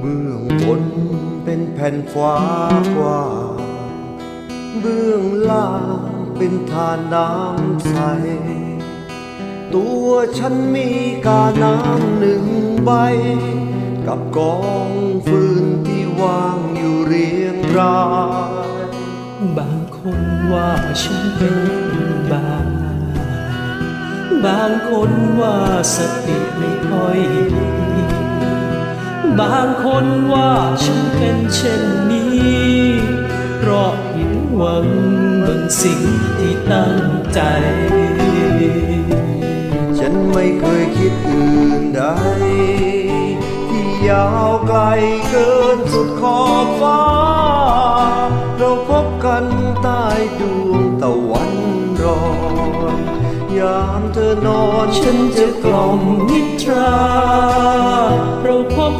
เบื้องบนเป็นแผ่นฟ้ากว้างเบื้องล่างเป็นทานน้ำใส ตัวฉันมีกาน้ำหนึ่งใบ กับกองฟืนที่วางอยู่เรียงรายบางคนว่าฉันเป็นบ้าบางคนว่าสติไม่ค่อยดี บางคนว่าฉันเป็นเช่นนี้ เพราะผิดหวังบางสิ่งที่ตั้งใจ ฉันไม่เคยคิดอื่นใด ที่ยาวไกลเกินสุดขอบฟ้า เราพบกันใต้ดวงตะวันรอยยามเธอนอนฉันจะกล่อมนิทรา